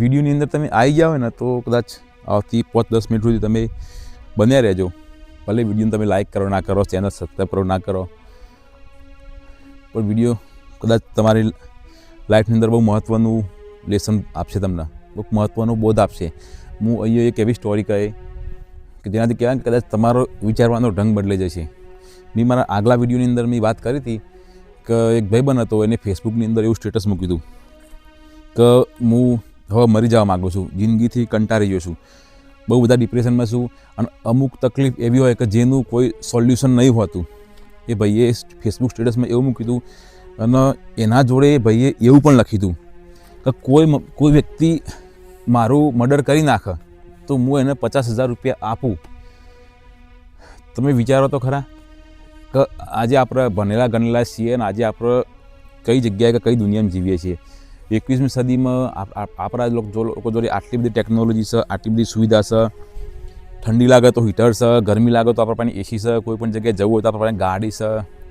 વિડીયોની અંદર તમે આવી ગયા હોય ને, તો કદાચ આવતી પાંચ દસ મિનિટ સુધી તમે બન્યા રહેજો. ભલે વિડીયોને તમે લાઇક કરો ના કરો ચેનલ સબસ્ક્રાઈબ કરો ના કરો, પણ વીડિયો કદાચ તમારી લાઈફની અંદર બહુ મહત્ત્વનું લેસન આપશે તમને. બહુ મહત્ત્વનો બોધ આપશે. હું અહીંયા એક એવી સ્ટોરી કહે કે જેનાથી કહેવાય કે કદાચ તમારો વિચારવાનો ઢંગ બદલાઈ જશે. મેં મારા આગલા વિડીયોની અંદર મેં વાત કરી હતી કે એક ભાઈબંધ હતો, એને ફેસબુકની અંદર એવું સ્ટેટસ મૂક્યું હતું કે હું હવે મરી જવા માગું છું, જિંદગીથી કંટાળી ગયો છું. બહુ બધા ડિપ્રેશનમાં છું અને અમુક તકલીફ એવી હોય કે જેનું કોઈ સોલ્યુશન નહીં હોતું. એ ભાઈએ ફેસબુક સ્ટેટસમાં એવું મૂક્યું હતું અને એના જોડે ભાઈએ એવું પણ લખ્યું દીધું કે કોઈ કોઈ વ્યક્તિ મારું મર્ડર કરી નાખે તો હું એને પચાસ હજાર રૂપિયા આપું. તમે વિચારો તો ખરા કે આજે આપણે ભણેલા ગણેલા છીએ અને આજે આપણે કઈ જગ્યાએ કે કઈ દુનિયામાં જીવીએ છીએ. એકવીસમી સદીમાં આપ- આપ- આપણા જો લોકો જોડે આટલી બધી ટેકનોલોજી છે, આટલી બધી સુવિધા છે, ઠંડી લાગે તો હીટર છે, ગરમી લાગે તો આપણા પાસે એસી છે, કોઈ પણ જગ્યાએ જવું હોય તો આપણા પાસે ગાડી છે,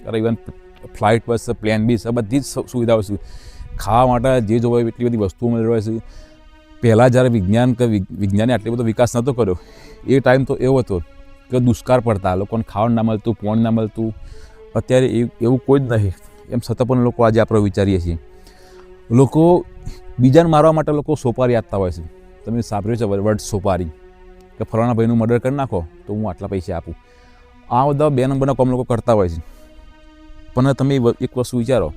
અરે ઇવન ફ્લાઇટ બસ છે પ્લેન બી છે, બધી જ સુવિધાઓ છે. ખાવા માટે જે જોવે એટલી બધી વસ્તુઓ મળી રહે છે. પહેલાં જ્યારે વિજ્ઞાન કે વિજ્ઞાને આટલો બધો વિકાસ નહોતો કર્યો, એ ટાઈમ તો એવો હતો કે દુષ્કાળ પડતા, લોકોને ખાવાનું ના મળતું, પોણ ના મળતું. અત્યારે એવું કોઈ જ નહીં. એમ છતાં પણ લોકો આજે આપણે વિચારીએ છીએ. લોકો બીજાને મારવા માટે લોકો સોપારી આપતા હોય છે. તમે સાંભળ્યું છે વર્ડ સોપારી? કે ફલાણા ભાઈનું મર્ડર કરી નાખો તો હું આટલા પૈસા આપું. આ બધા બે નંબરના કામ લોકો કરતા હોય છે. પણ તમે એક વસ્તુ વિચારો.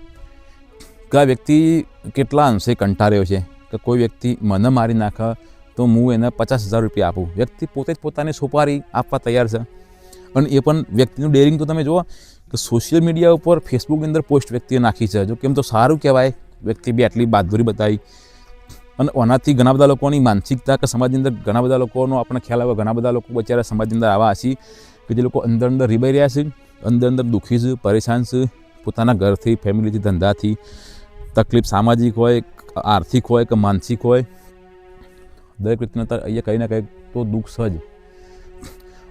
કે આ વ્યક્તિ કેટલા અંશે કંટાળ્યો છે કે કોઈ વ્યક્તિ મને મારી નાખે તો હું એને પચાસ હજાર રૂપિયા આપું. વ્યક્તિ પોતે જ પોતાને સોપારી આપવા તૈયાર છે. અને એ પણ વ્યક્તિનું ડેરિંગ તો તમે જુઓ કે સોશિયલ મીડિયા ઉપર ફેસબુકની અંદર પોસ્ટ વ્યક્તિએ નાખી છે. જો કેમ તો સારું કહેવાય વ્યક્તિ બી આટલી બહાદુરી બતાવી. અને આનાથી ઘણા બધા લોકોની માનસિકતા કે સમાજની અંદર ઘણા બધા લોકોનો આપણને ખ્યાલ આવ્યો ઘણા બધા લોકો બચારા સમાજની અંદર આવા હશે કે જે લોકો અંદર અંદર રીબાઈ રહ્યા છે, અંદર અંદર દુઃખી છે, પરેશાન છે, પોતાના ઘરથી, ફેમિલીથી, ધંધાથી, તકલીફ સામાજિક હોય, આર્થિક હોય કે માનસિક હોય, દરેક વ્યક્તિને અહીંયા કંઈ ના કંઈક તો દુઃખ સહજ.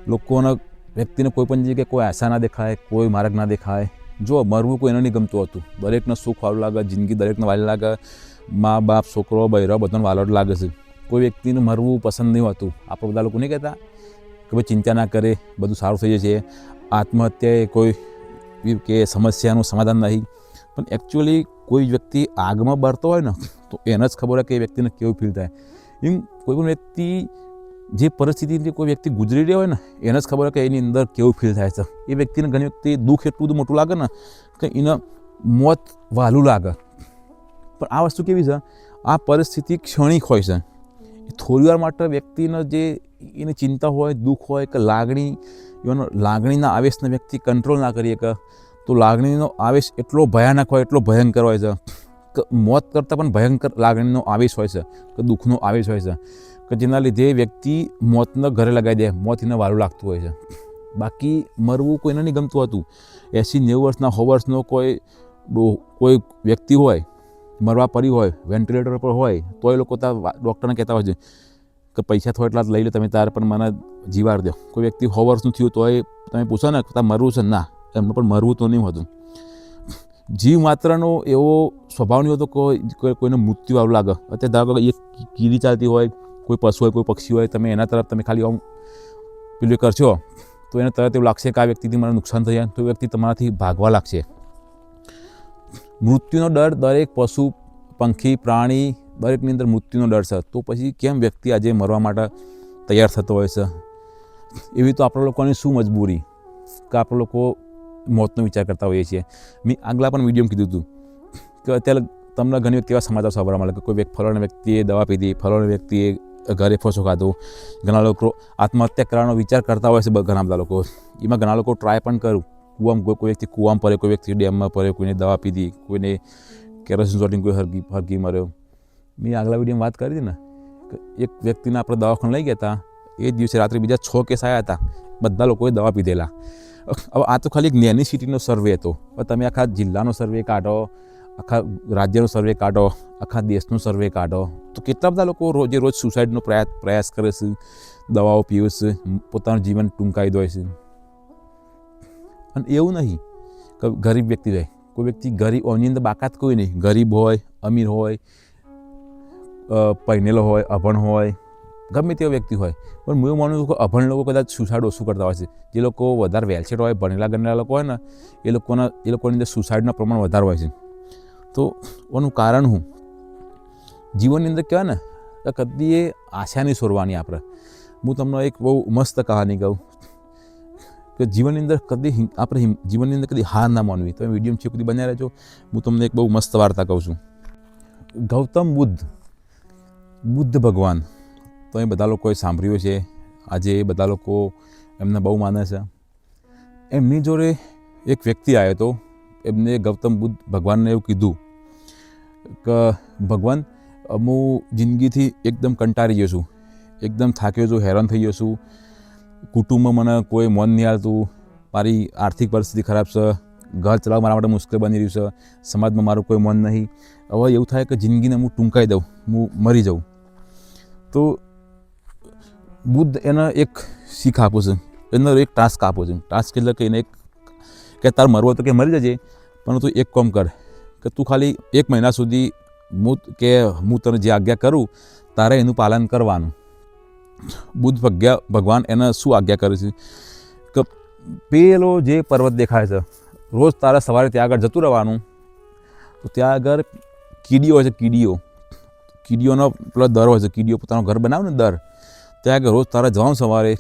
લોકોના વ્યક્તિને કોઈ પણ જગ્યાએ કોઈ આશા ના દેખાય, કોઈ માર્ગ ના દેખાય જો મરવું કોઈ એને નહીં ગમતું હતું. દરેકને સુખ વાળું લાગે, જિંદગી દરેકને વાલી લાગે. મા બાપ, છોકરો બૈરો બધાને વાલોડ લાગે છે. કોઈ વ્યક્તિને મરવું પસંદ નહીં હોતું. આપણે બધા લોકો નહીં કહેતા કે ભાઈ ચિંતા ના કરે, બધું સારું થઈ જશે. આત્મહત્યા એ કોઈ કે સમસ્યાનું સમાધાન નહીં. પણ એકચ્યુઅલી કોઈ વ્યક્તિ આગમાં બરતો હોય ને, તો એને જ ખબર હોય કે એ વ્યક્તિને કેવું ફીલ થાય. એમ કોઈ પણ વ્યક્તિ જે પરિસ્થિતિથી કોઈ વ્યક્તિ ગુજરી રહ્યો હોય ને, એને જ ખબર હોય કે એની અંદર કેવું ફીલ થાય છે. એ વ્યક્તિને ઘણી વખતે દુઃખ એટલું બધું મોટું લાગે ને, કે એને મોત વહાલું લાગે. પણ આ વસ્તુ કેવી છે? આ પરિસ્થિતિ ક્ષણિક હોય છે. થોડી વાર માટે વ્યક્તિને જે એની ચિંતા હોય, દુઃખ હોય કે લાગણી એનો લાગણીના આવેશને વ્યક્તિ કંટ્રોલ ના કરીએ કે તો લાગણીનો આવેશ એટલો ભયાનક હોય, એટલો ભયંકર હોય છે મોત કરતાં પણ ભયંકર લાગણીનો આવેશ હોય છે, કે દુઃખનો આવેશ હોય છે. કે જેના લીધે વ્યક્તિ મોતને ઘરે લગાવી દે, મોત એને વાલું લાગતું હોય છે. બાકી મરવું કોઈને નહીં ગમતું હતું. એંસી નેવું વર્ષના સો વર્ષનો કોઈ કોઈ વ્યક્તિ હોય, મરવા પડી હોય, વેન્ટિલેટર પર હોય તો એ લોકો ત્યાં ડૉક્ટરને કહેતા હોય છે કે પૈસા થોડા એટલા જ લઈ લો તમે તારે, પણ મને જીવાડ દો. કોઈ વ્યક્તિ સો વર્ષનું થયું તો એ તમે પૂછો ને તારે મરવું છે? ના, એમને પણ મરવું તો નહીં હોતું. જીવ માત્રનો એવો સ્વભાવ નહીં હોતો કોઈ, કોઈ- કોઈને મૃત્યુ આવું લાગે. અત્યારે ધારો એક કીડી ચાલતી હોય કોઈ પશુ હોય, કોઈ પક્ષી હોય, તમે એના તરફ તમે ખાલી આમ પેલું કરશો, તો એને તરત એવું લાગશે કે આ વ્યક્તિથી મને નુકસાન થઈ જાય તો એ વ્યક્તિ તમારાથી ભાગવા લાગશે. મૃત્યુનો ડર દરેક પશુ, પંખી, પ્રાણી દરેકની અંદર મૃત્યુનો ડર છે. તો પછી કેમ વ્યક્તિ આજે મરવા માટે તૈયાર થતો હોય છે? એવી તો આપણા લોકોની શું મજબૂરી કે આપણે લોકો મોતનો વિચાર કરતા હોઈએ છીએ. મેં આગલા પણ વિડીયોમાં કીધું હતું કે અત્યારે તમને ઘણી વખત એવા સમાચાર સાંભળવા મળે કે કોઈ વ્યક્તિ ફલાણા વ્યક્તિએ દવા પીધી, ફલાણા વ્યક્તિએ ઘરે ફોસો ખાધો ઘણા લોકો આત્મહત્યા કરવાનો વિચાર કરતા હોય છે ઘણા બધા લોકો. એમાં ઘણા લોકો ટ્રાય પણ કરું. કૂવામાં કોઈ કોઈ વ્યક્તિ કૂવામાં પડે કોઈ વ્યક્તિ ડેમમાં પડે કોઈને દવા પીધી, કોઈને કેરોસીન ચોટીને કોઈ હરગી હરગી મર્યો. મેં આગલા વિડીયોમાં વાત કરી હતી ને એક વ્યક્તિને આપણે દવાખાને લઈ ગયા હતા. એ દિવસે રાત્રે બીજા છ કેસ આવ્યા હતા. બધા લોકોએ દવા પીધેલા. હવે આ તો ખાલી એક નેની સિટીનો સર્વે હતો. તમે આખા જિલ્લાનો સર્વે કાઢો. આખા રાજ્યનો સર્વે કાઢો, આખા દેશનો સર્વે કાઢો. તો કેટલા બધા લોકો રોજે રોજ સુસાઇડનો પ્રયાસ પ્રયાસ કરે છે, દવાઓ પીવે છે, પોતાનું જીવન ટૂંકાવી દે છે. અને એવું નહીં કે ગરીબ વ્યક્તિ હોય કોઈ વ્યક્તિ ગરીબ એની અંદર બાકાત કોઈ નહીં. ગરીબ હોય, અમીર હોય પહેરેલો હોય, અભણ હોય, ગમે તેવો વ્યક્તિ હોય. પણ હું એવું માનું છું કે અભણ લોકો કદાચ સુસાઇડ ઓછું કરતા હોય છે. જે લોકો વધારે વેલસેટ હોય, ભણેલા ગણેલા લોકો હોય ને, એ લોકોના, એ લોકોની અંદર સુસાઇડનું પ્રમાણ વધારે હોય છે. તો એનું કારણ હું? જીવનની અંદર કહેવાય ને, કે કદી એ આશા નહીં છોડવાની આપણે. હું તમને એક બહુ મસ્ત કહાની કહું. કે જીવનની અંદર કદી આપણે જીવનની અંદર કદી હાર ના માનવી. તમે વીડિયો છે કદી બન્યા રહેજો, હું તમને એક બહુ મસ્ત વાર્તા કહું છું. ગૌતમ બુદ્ધ બુદ્ધ ભગવાન. તો એ બધા લોકોએ સાંભળ્યું છે આજે એ બધા લોકો એમને બહુ માને છે. એમની જોડે એક વ્યક્તિ આવ્યો હતો. એમને ગૌતમ બુદ્ધ ભગવાનને એવું કીધું ભગવાન હું જિંદગીથી એકદમ કંટાળી ગયો છું. એકદમ થાક્યો છું, હેરાન થઈ ગયો છું. કુટુંબમાં મને કોઈ મન નહીં આવતું. મારી આર્થિક પરિસ્થિતિ ખરાબ છે. ઘર ચલાવવા મારા માટે મુશ્કેલ બની રહ્યું છે. સમાજમાં મારું કોઈ મન નહીં. હવે એવું થાય કે જિંદગીને હું ટૂંકાઈ દઉં. હું મરી જાઉં. તો બુદ્ધ એને એક શીખ આપું છું. એનો એક ટાસ્ક આપું છું. ટાસ્ક એટલે કે એને એક કે તાર મરવો તો કે મરી જજે. પણ તું એક કામ કર. કે તું ખાલી એક મહિના સુધી હું કે હું તને જે આજ્ઞા કરું, તારે એનું પાલન કરવાનું. બુદ્ધ ભગ્યા, ભગવાન એને શું આજ્ઞા કરે છે? કે પેલો જે પર્વત દેખાય છે, રોજ તારે સવારે ત્યાં આગળ જતું રહેવાનું. તો ત્યાં આગળ કીડીઓ હોય છે, કીડીઓ. કીડીઓનો પેલો દર હોય છે, કીડીઓ પોતાનો ઘર બનાવે ને દર. ત્યાં આગળ રોજ તારે જવાનું સવારે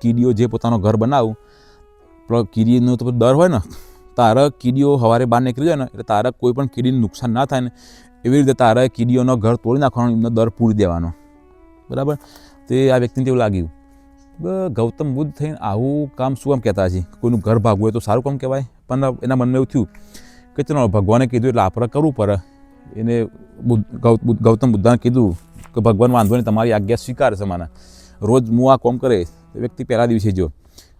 કીડીઓ જે પોતાનો ઘર બનાવું, પેલો કીડીનો તો દર હોય ને તારે કીડીઓ સવારે બહાર નીકળી જાય ને, એટલે તારે કોઈ પણ કીડીને નુકસાન ના થાય ને, એવી રીતે તારે કીડીઓનો ઘર તોડી નાખવાનો, એમનો દર પૂરી દેવાનો. બરાબર? તે આ વ્યક્તિને તેવું લાગ્યું? ગૌતમ બુદ્ધ થઈને આવું કામ શું આમ કહેતા છે કોઈનું ઘર ભાગવું હોય તો સારું કામ કહેવાય. પણ એના મનમાં એવું થયું કે ચલો, ભગવાને કીધું એટલે આપણે કરવું પડે. એને ગૌતમ બુદ્ધાને કીધું કે ભગવાન વાંધો નહીં, તમારી આજ્ઞા સ્વીકારશે મને. રોજ હું આ કોમ કરે. વ્યક્તિ પહેલા દિવસે જો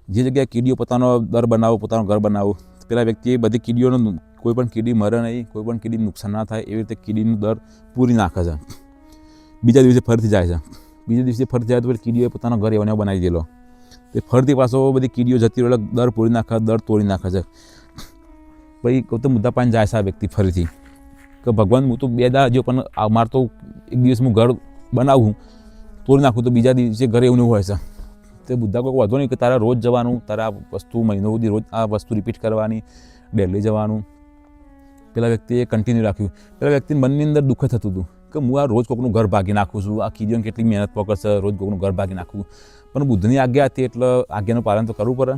જે જગ્યાએ કીડીઓ પોતાનો દર બનાવો, પોતાનું ઘર બનાવો પેલા વ્યક્તિએ બધી કીડીઓનો કોઈ પણ કીડી મરે નહીં, કોઈ પણ કીડીને નુકસાન ના થાય, એવી રીતે કીડીનું દર પૂરી નાખે છે. બીજા દિવસે ફરીથી જાય છે. બીજા દિવસે ફરીથી જાય તો પછી કીડીઓએ પોતાનો ઘર એવો બનાવી દેલો તે ફરતી પાછો બધી કીડીઓ જતી રહેલો, દર પૂરી નાખે, દર તોડી નાખે છે. પછી ગૌતમ મુદ્દા પાણી જાય છે આ વ્યક્તિ ફરીથી. કે ભગવાન, હું તો બે દાડા જો પણ મારે તો એક દિવસ હું ઘર બનાવું, તોડી નાખું તો બીજા દિવસે ઘરે એવું હોય છે. તે બુદ્ધા કોઈ વાંધો નહીં કે તારે રોજ જવાનું, તારા વસ્તુ મહિનો સુધી રોજ આ વસ્તુ રિપીટ કરવાની ડેલી જવાનું. પેલા વ્યક્તિએ કન્ટિન્યુ રાખ્યું. પેલા વ્યક્તિને મનની અંદર દુઃખ થતું હતું કે હું આ રોજ કોકનું ઘર ભાગી નાખું છું આ કીધું કેટલી મહેનત પકડશે રોજ કોકનું ઘર ભાગી નાખું પણ બુદ્ધની આજ્ઞા હતી એટલે આજ્ઞાનું પાલન તો કરવું પડે.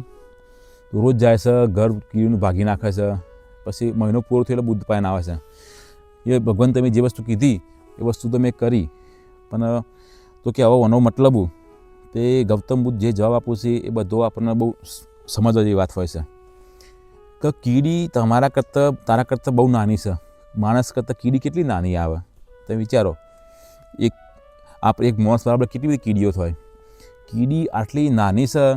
રોજ જાય છે, ઘર કીડીનું ભાગી નાખે છે, પછી મહિનો પૂરો થયો એટલે બુદ્ધ પાયન આવે છે. એ ભગવાન તમે જે વસ્તુ કીધી, એ વસ્તુ તો મેં કરી. પણ તો કે આવો એનો મતલબ તે ગૌતમ બુદ્ધ જે જવાબ આપું છે એ બધો આપણને બહુ સમજવા જેવી વાત હોય છે. કે કીડી તમારા કરતાં, તારા કરતાં બહુ નાની છે. માણસ કરતાં કીડી કેટલી નાની આવે? તમે વિચારો. એક આપણે એક માણસ બરાબર કેટલી બધી કીડીઓ થાય. કીડી આટલી નાની છે,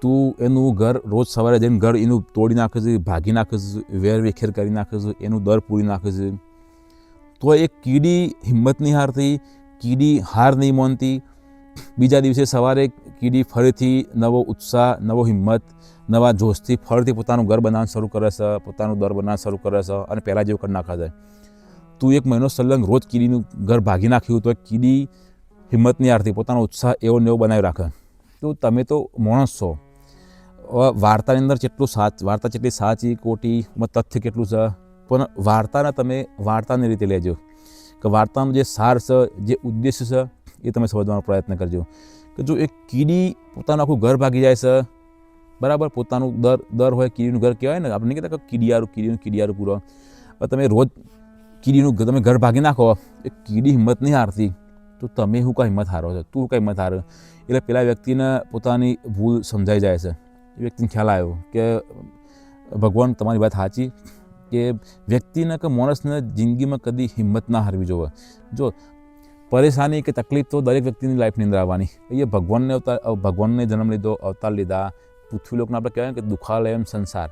તું એનું ઘર રોજ સવારે જઈને ઘર એનું તોડી નાખે છે, ભાગી નાખે છે, વેર વેખેર કરી નાખે છે, એનું દર પૂરી નાખે છે. તો એક કીડી હિંમત નહીં હારતી, કીડી હાર નહીં માનતી બીજા દિવસે સવારે કીડી ફરીથી નવો ઉત્સાહ, નવો હિંમત, નવા જોશથી ફરીથી પોતાનું ઘર બનાવવાનું શરૂ કરે છે, પોતાનું દર બનાવવાનું શરૂ કરે છે અને પહેલાં જેવું કરી નાખે છે. તું એક મહિનો સલંગ રોજ કીડીનું ઘર ભાગી નાખ્યું તો કીડી હિંમતની નહીં પોતાનો ઉત્સાહ એવો ને એવો બનાવી રાખે. તો તમે તો માણસ છો. વાર્તાની અંદર કેટલું સાચ, વાર્તા કેટલી સાચી, ખોટી તથ્ય કેટલું છે? પણ વાર્તાને તમે વાર્તાની રીતે લેજો. કે વાર્તાનો જે સાર છે, જે ઉદ્દેશ્ય છે એ તમે સમજવાનો પ્રયત્ન કરજો. કે જો એક કીડી પોતાનું આખું ઘર ભાગી જાય છે, બરાબર? પોતાનું દર દર હોય કીડીનું ઘર કહેવાય ને, આપણે કહેતા કે કીડિયારું, કીડીનું, કીડિયારું પૂરો. તમે રોજ કીડીનું તમે ઘર ભાગી નાખો, એ કીડી હિંમત નહીં હારતી. તો તમે શું કાંઈ હિંમત હારો છો? તું કાંઈ હિંમત હારો? એટલે પેલા વ્યક્તિને પોતાની ભૂલ સમજાઈ જાય છે. એ વ્યક્તિને ખ્યાલ આવ્યો કે ભગવાન તમારી વાત સાચી કે વ્યક્તિને કે માણસને જિંદગીમાં કદી હિંમત ના હારવી જોવે. જો પરેશાની કે તકલીફ તો દરેક વ્યક્તિની લાઈફની અંદર આવવાની. એ ભગવાનને અવતાર ભગવાનને જન્મ લીધો, અવતાર લીધા. પૃથ્વી લોકને આપણે કહેવાય કે કે દુઃખાલયમ સંસાર.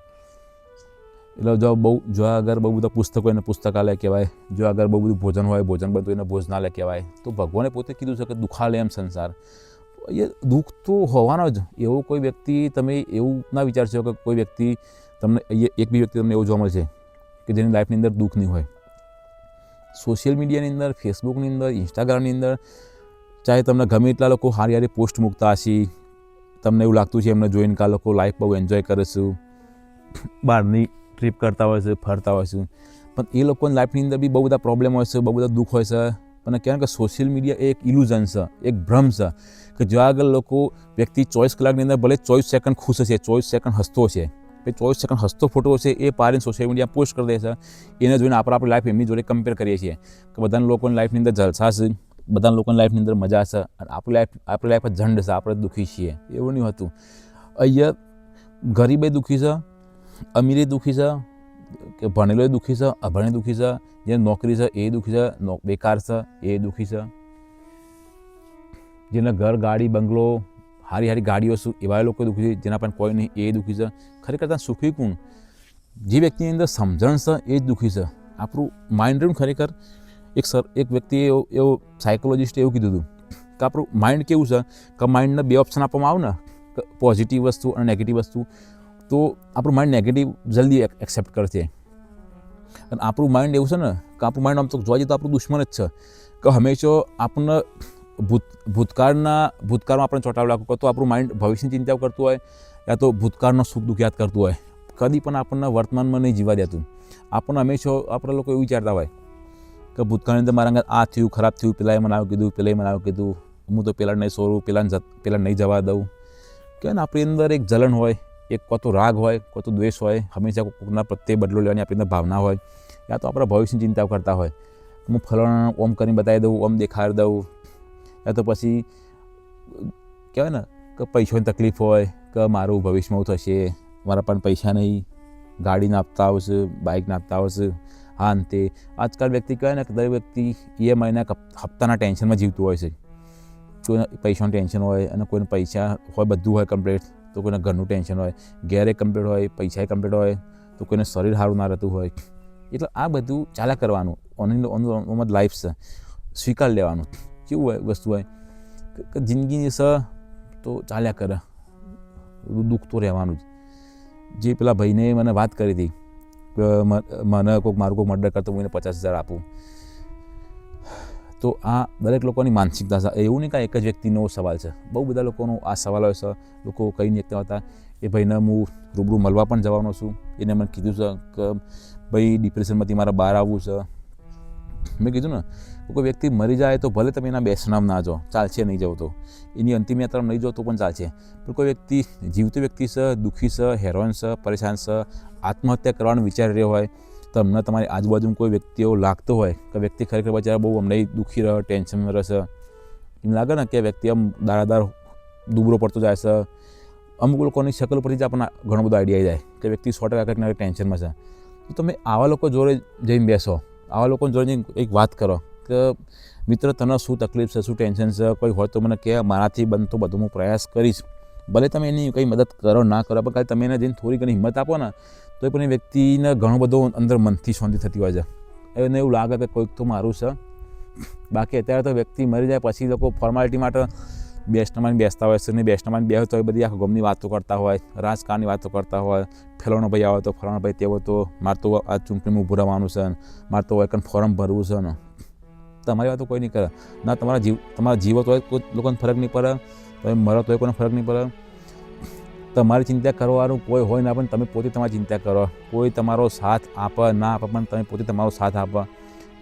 એટલે જો બહુ જો આગળ બહુ બધા પુસ્તકો એને પુસ્તકાલય કહેવાય, જો આગળ બહુ બધું ભોજન હોય, ભોજન બનતું એને ભોજનાલય કહેવાય. તો ભગવાને પોતે કીધું છે કે દુઃખાલયમ સંસાર. એ દુઃખ તો હોવાનો જ. એવો કોઈ વ્યક્તિ તમે એવું ના વિચારશો કે કોઈ વ્યક્તિ તમને એક બી વ્યક્તિ તમને એવું જોવા મળશે કે જેની લાઈફની અંદર દુઃખ નહીં હોય. સોશિયલ મીડિયાની અંદર, ફેસબુકની અંદર, ઇન્સ્ટાગ્રામની અંદર, ચાહે તમને ગમે એટલા લોકો સારી સારી પોસ્ટ મૂકતા હશે, તમને એવું લાગતું છે એમને જોઈને કે આ લોકો લાઈફ બહુ એન્જોય કરે છે, બહારની ટ્રીપ કરતા હોય છે, ફરતા હોય છે. પણ એ લોકોની લાઈફની અંદર બી બહુ બધા પ્રોબ્લેમ હોય છે, બહુ બધા દુઃખ હોય છે. પણ કહેવાય કે સોશિયલ મીડિયા એક ઇલ્યુઝન છે, એક ભ્રમ છે, કે જ્યાં આગળ લોકો વ્યક્તિ ચોવીસ કલાકની અંદર ભલે ચોવીસ સેકન્ડ ખુશ હશે, ચોવીસ સેકન્ડ હસતો છે એ ચોવીસ સેકન્ડ હસતો ફોટો છે એ પારીને સોશિયલ મીડિયા પોસ્ટ કરી દે છે. એને જોઈને આપણે આપણી લાઈફ એમની જોડે કમ્પેર કરીએ છીએ કે બધાના લોકોની લાઈફની અંદર જલસા છે બધા લોકોની લાઈફની અંદર મજા છે અને આપણી લાઈફ આપણી લાઈફ જ ઝંડ છે, આપણે દુઃખી છીએ. એવું નહીં હતું. અહીંયા ગરીબે દુઃખી છે, અમીરે દુઃખી છે, કે ભણેલો દુઃખી છે, અભણે દુઃખી છે જેને નોકરી છે એ દુઃખી છે બેકાર છે, એ દુઃખી છે. જેને ઘર, ગાડી, બંગલો હારી હારી ગાડીઓ શું, એવા લોકો દુઃખી છે, જેના પણ કોઈ નહીં, એ દુઃખી છે. ખરેખર ત્યાં સુખી કોણ? જે વ્યક્તિની અંદર સમજણ છે, એ જ દુઃખી છે. આપણું માઇન્ડ ખરેખર? એક સર, એક વ્યક્તિએ એવો એવો સાયકોલોજિસ્ટે એવું કીધું હતું કે આપણું માઇન્ડ કેવું છે? કે માઇન્ડને બે ઓપ્શન આપવામાં આવે ને પોઝિટિવ વસ્તુ અને નેગેટિવ વસ્તુ, તો આપણું માઇન્ડ નેગેટિવ જલ્દી એક્સેપ્ટ કરશે. અને આપણું માઇન્ડ એવું છે ને, કે આપણું માઇન્ડ આમ તો જોવા જઈએ તો આપણું દુશ્મન જ છે. કે હંમેશા આપણને ભૂત, ભૂતકાળના, ભૂતકાળમાં આપણે ચોંટાવ લાગતું તો આપણું માઇન્ડ ભવિષ્યની ચિંતાઓ કરતું હોય, યા તો ભૂતકાળનો સુખ દુઃખ યાદ કરતું હોય. કદી પણ આપણને વર્તમાનમાં નહીં જીવા દેતું. આપણને હંમેશા આપણા લોકો એવું વિચારતા હોય કે ભૂતકાળની અંદર મારા આ થયું, ખરાબ થયું, પેલાએ મને આવું કીધું, પેલાએ મને આવું કીધું, હું તો પેલા નહીં સોરું પેલા પેલા નહીં જવા દઉં. કે આપણી અંદર એક જલન હોય, એક કોતો રાગ હોય, કોતો દ્વેષ હોય, હંમેશા કોઈકના પ્રત્યે બદલો લેવાની આપણી અંદર ભાવના હોય. યા તો આપણા ભવિષ્યની ચિંતા કરતા હોય. હું ફલાણા ઓમ કરીને બતાવી દઉં, ઓમ દેખાડી દઉં યા તો પછી કહેવાય ને કે પૈસાની તકલીફ હોય કે મારું ભવિષ્યમાં એવું થશે મારા પણ પૈસા નહીં ગાડી નાપતા આવશે બાઇક નાપતા આવશે હા અંતે આજકાલ વ્યક્તિ કહેવાય ને કે દરેક વ્યક્તિ ઈએમઆઈના હપ્તાના ટેન્શનમાં જીવતું હોય છે કોઈને પૈસાનું ટેન્શન હોય અને કોઈને પૈસા હોય બધું હોય કમ્પ્લીટ તો કોઈને ઘરનું ટેન્શન હોય ઘેરે કમ્પ્લીટ હોય પૈસાએ કમ્પ્લીટ હોય તો કોઈને શરીર સારું ના રહેતું હોય એટલે આ બધું ચાલ્યા કરવાનું ઓનલી ઓન લાઈફ છે સ્વીકાર લેવાનું કેવું હોય વસ્તુ હોય? કે જિંદગીની સ તો ચાલ્યા કરે. દુઃખ તો રહેવાનું જ. જે પેલા ભાઈને મને વાત કરી હતી કે મને કોઈક મારું કોઈક મર્ડર કરતો હું એને પચાસ હજાર આપું. તો આ દરેક લોકોની માનસિકતા એવું નહીં કાંઈ એક જ વ્યક્તિનો સવાલ છે. બહુ બધા લોકોનો આ સવાલ હોય છે. લોકો કંઈ નહીં એકતા હતા. એ ભાઈને હું રૂબરૂ મળવા પણ જવાનો છું. એને મને કીધું છે કે, ભાઈ ડિપ્રેશનમાંથી મારે બહાર આવવું છે. મેં કીધું ને કોઈ વ્યક્તિ મરી જાય તો ભલે તમે એના બેસનામ ના જો ચાલશે નહીં જવું તો એની અંતિમ યાત્રા નહીં જોતો પણ ચાલશે. પણ કોઈ વ્યક્તિ જીવતો વ્યક્તિ છે દુઃખી છે હેરોન છે પરેશાન છે આત્મહત્યા કરવાનો વિચારી રહ્યો હોય તમને તમારી આજુબાજુમાં કોઈ વ્યક્તિ એવો લાગતો હોય કે વ્યક્તિ ખરેખર બચારા બહુ અમને દુઃખી રહ્યો ટેન્શનમાં રહેશે એમ લાગે ને કે વ્યક્તિ આમ દારાદાર દુબરો પડતો જાય છે અમુક લોકોની શકલ પરથી જ આપણને ઘણો બધો આઈડિયા જાય કે વ્યક્તિ સો ટકા કંઈક ના કંઈક ટેન્શનમાં છે. તો તમે આવા લોકો જોડે જઈને બેસો. આવા લોકો જોડે જઈને એક વાત કરો. મિત્ર, તને શું તકલીફ છે? શું ટેન્શન છે? કોઈ હોય તો મને કહે મારાથી બનતો બધો હું પ્રયાસ કરીશ. ભલે તમે એની કંઈ મદદ કરો ના કરો, પણ ખાલી તમે એને જઈને થોડી ઘણી હિંમત આપો ને તો પણ એ વ્યક્તિને ઘણો બધો અંદર મનથી શાંતિ થતી હોય છે. એને એવું લાગે કે કોઈક તો મારું છે. બાકી અત્યારે તો વ્યક્તિ મરી જાય, પછી લોકો ફોર્માલિટી માટે બેસ્ટમાં બેસતા હોય છે. ને બેસનામાં બે તો એ બધી આખા ગમની વાતો કરતા હોય રાજકારણની વાતો કરતા હોય. ફલાણો ભાઈ આવે તો ફલાણો ભાઈ તેવો તો મારે તો આ ચૂંટણીમાં ઊભું રહેવાનું છે મારે તો એકન ફોર્મ ભરવું છે ને. તમારી વાતો કોઈ નહીં કરે. ના, તમારા જીવ, તમારા જીવો તો કોઈ લોકોને ફરક નહીં પડે, તમે મરો તો કોઈને ફરક નહીં પડે. તમારી ચિંતા કરવાનું કોઈ હોય ના, પણ તમે પોતે તમારી ચિંતા કરો. કોઈ તમારો સાથ આપે ના આપે, પણ તમે પોતે તમારો સાથ આપો.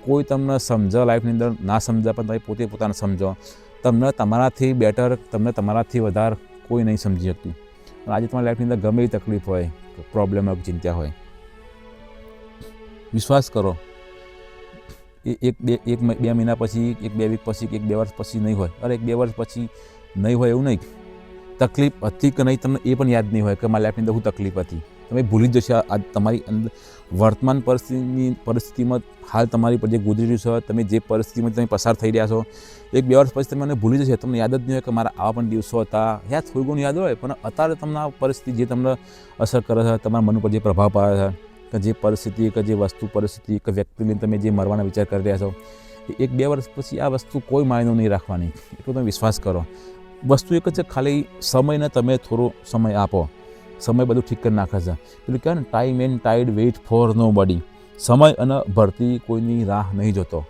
કોઈ તમને સમજો લાઈફની અંદર, ના સમજે, પણ તમે પોતે પોતાને સમજો. તમને તમારાથી બેટર તમને તમારાથી વધારે કોઈ નહીં સમજી શકતું. આજે તમારી લાઈફની અંદર ગમે એ તકલીફ હોય પ્રોબ્લેમ હોય ચિંતા હોય, વિશ્વાસ કરો. એક બે એક બે મહિના પછી, એક બે વીક પછી એક બે વર્ષ પછી નહીં હોય. અરે એક બે વર્ષ પછી નહીં હોય એવું નહીં. તકલીફ હતી કે નહીં તમને એ પણ યાદ નહીં હોય કે મારી લાઈફની અંદર શું તકલીફ હતી. તમે ભૂલી જશો, આ તમારી અંદર વર્તમાન પરિસ્થિતિની, પરિસ્થિતિમાં હાલ તમારી પર જે ગુજરી રહ્યું છે, તમે જે પરિસ્થિતિમાં તમે પસાર થઈ રહ્યા છો એક બે વર્ષ પછી તમે મને ભૂલી જશે. તમને યાદ જ નહીં હોય કે મારા આવા પણ દિવસો હતા. યાદ થોડું ઘણું યાદ હોય, પણ અત્યારે તમને આ પરિસ્થિતિ જે તમને અસર કરે છે, તમારા મન ઉપર જે પ્રભાવ પાડે છે કે જે પરિસ્થિતિ, કે જે વસ્તુ પરિસ્થિતિ, કે વ્યક્તિને તમે જે મરવાના વિચાર કરી રહ્યા છો એક બે વર્ષ પછી આ વસ્તુ કોઈ માયનો નહીં રાખવાની. એટલો તમે વિશ્વાસ કરો. વસ્તુ એક જ છે, ખાલી સમયને તમે થોડો સમય આપો. સમય બધું ઠીક કરી નાખે છે. પેલું કહેવાય ને time and tide wait for nobody સમય અને ભરતી કોઈની રાહ નહીં જોતો.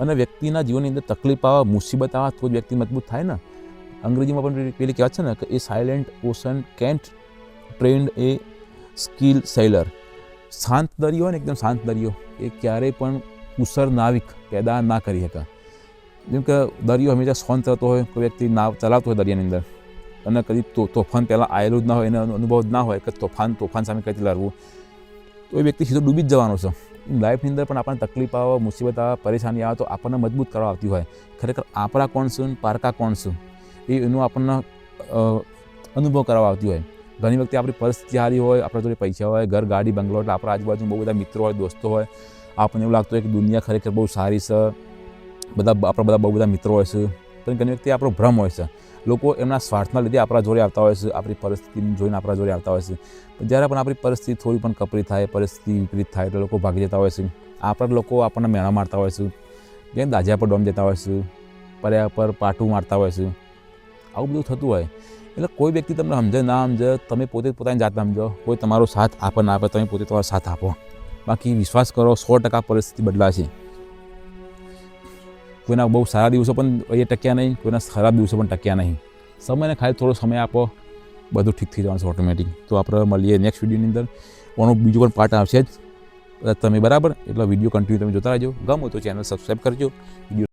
અને વ્યક્તિના જીવનની અંદર તકલીફ આવે, મુસીબત આવે, તો જ વ્યક્તિ મજબૂત થાય ને. અંગ્રેજીમાં પણ પેલી- પેલી છે ને, કે a silent ocean can't trend a skill sailor શાંત દરિયો ને એકદમ શાંત દરિયો, એ ક્યારેય પણ કુસર નાવિક પેદા ના કરી શકે. જેમ કે દરિયો હંમેશા શાંત રહેતો હોય, કોઈ વ્યક્તિ નાવ ચલાવતો હોય દરિયાની અંદર, અને કદી તો, તોફાન પહેલાં આવેલું જ ના હોય, એનો અનુભવ જ ના હોય કે તોફાન તોફાન સામે કઈ લડવું. તો એ વ્યક્તિ સીધો ડૂબી જ જવાનો છે. લાઈફની અંદર પણ આપણને તકલીફ આવે મુસીબત આવે પરેશાની આવે તો આપણને મજબૂત કરવા આવતી હોય. ખરેખર આપણા કોણ શું પારકા કોણ શું એ એનું આપણને અનુભવ કરાવવા આવતી હોય. ઘણી વખતે આપણી પરિસ્થિતિ સારી હોય, આપણા જોડે પૈસા હોય, ઘર, ગાડી, બંગલો, એટલે આપણા આજુબાજુ બહુ બધા મિત્રો હોય, દોસ્તો હોય, આપણને એવું લાગતું હોય કે દુનિયા ખરેખર બહુ સારી છે, બધા, આપણા બધા બહુ બધા મિત્રો હોય છે, પણ ઘણી વખતે આપણો ભ્રમ હોય છે. લોકો એમના સ્વાર્થના લીધે આપણા જોડે આવતા હોય છે, આપણી પરિસ્થિતિ જોઈને આપણા જોડે આવતા હોય છે. પણ જ્યારે પણ આપણી પરિસ્થિતિ થોડી પણ કપરી થાય, પરિસ્થિતિ વિપરીત થાય, એટલે લોકો ભાગી જતા હોય છે. આપણા લોકો આપણને મેળા મારતા હોય છે. જેમ દાજિયા પર ડોમ જતા હોય છે, પર્યા પર પાટું મારતા હોય છે. આવું બધું થતું હોય. એટલે કોઈ વ્યક્તિ તમને સમજે ના સમજે, તમે પોતે પોતાની જાતને સમજો. કોઈ તમારો સાથ આપે ના આપે, તમે પોતે તમારો સાથ આપો. બાકી વિશ્વાસ કરો, સો ટકા પરિસ્થિતિ બદલાશે. કોઈના બહુ સારા દિવસો પણ એ ટક્યા નહીં, કોઈના ખરાબ દિવસો પણ ટક્યા નહીં. સમયને ખાલી થોડો સમય આપો, બધું ઠીક થઈ જવાનું છે ઓટોમેટિક તો આપણે મળીએ નેક્સ્ટ વિડીયોની અંદર. ઓનો બીજો પણ પાર્ટ આવશે જ. તમે બરાબર? એટલે વીડિયો કન્ટિન્યુ તમે જોતા રહેજો. ગમો તો ચેનલ સબસ્ક્રાઈબ કરજો. વીડિયો